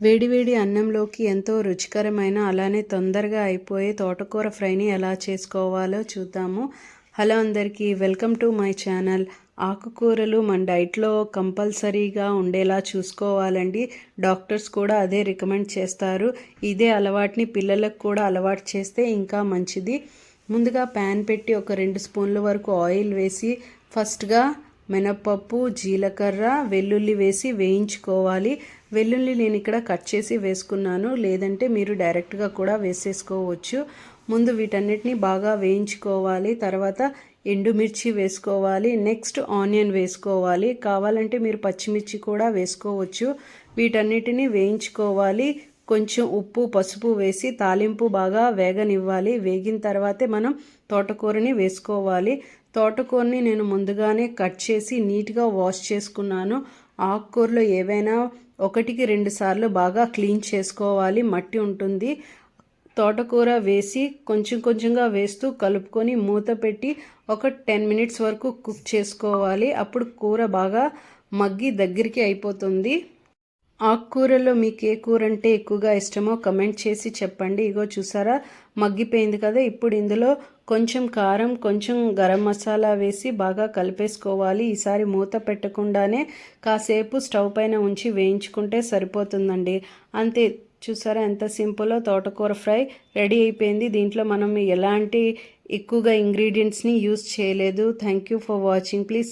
వేడివేడి అన్నంలోకి ఎంతో రుచికరమైన అలానే తొందరగా అయిపోయే తోటకూర ఫ్రైని ఎలా చేసుకోవాలో చూద్దాము. హలో అందరికీ వెల్కమ్ టు మై ఛానల్. ఆకుకూరలు మన డైట్లో కంపల్సరీగా ఉండేలా చూసుకోవాలండి. డాక్టర్స్ కూడా అదే రికమెండ్ చేస్తారు. ఇదే అలవాటుని పిల్లలకు కూడా అలవాటు చేస్తే ఇంకా మంచిది. ముందుగా ప్యాన్ పెట్టి ఒక రెండు స్పూన్ల వరకు ఆయిల్ వేసి ఫస్ట్గా మినప్పప్పు జీలకర్ర వెల్లుల్లి వేసి వేయించుకోవాలి. వెల్లుల్లి నేను ఇక్కడ కట్ చేసి వేసుకున్నాను. లేదంటే మీరు డైరెక్ట్గా కూడా వేసేసుకోవచ్చు. ముందు వీటన్నిటిని బాగా వేయించుకోవాలి. తర్వాత ఎండుమిర్చి వేసుకోవాలి. నెక్స్ట్ ఆనియన్ వేసుకోవాలి. కావాలంటే మీరు పచ్చిమిర్చి కూడా వేసుకోవచ్చు. వీటన్నిటిని వేయించుకోవాలి. కొంచెం ఉప్పు పసుపు వేసి తాలింపు బాగా వేగనివ్వాలి. వేగిన తర్వాతే మనం తోటకూరని వేసుకోవాలి. తోటకూరని నేను ముందుగానే కట్ చేసి నీట్గా వాష్ చేసుకున్నాను. ఆకుకూరలో ఏవైనా ఒకటికి రెండు సార్లు బాగా క్లీన్ చేసుకోవాలి. మట్టి ఉంటుంది. తోటకూర వేసి కొంచెం కొంచెంగా వేస్తూ కలుపుకొని మూత పెట్టి ఒక టెన్ మినిట్స్ వరకు కుక్ చేసుకోవాలి. అప్పుడు కూర బాగా మగ్గి దగ్గరికి అయిపోతుంది. ఆకుకూరలో మీకు ఏ కూర అంటే ఎక్కువగా ఇష్టమో కమెంట్ చేసి చెప్పండి. ఇగో చూసారా? మగ్గిపోయింది కదా. ఇప్పుడు ఇందులో కొంచెం కారం కొంచెం గరం మసాలా వేసి బాగా కలిపేసుకోవాలి. ఈసారి మూత పెట్టకుండానే కాసేపు స్టవ్ పైన ఉంచి వేయించుకుంటే సరిపోతుందండి. అంతే. చూసారా? ఎంత సింపుల్లో తోటకూర ఫ్రై రెడీ అయిపోయింది. దీంట్లో మనం ఎలాంటి ఎక్కువగా ఇంగ్రీడియంట్స్ని యూస్ చేయలేదు. Thank you for watching. Please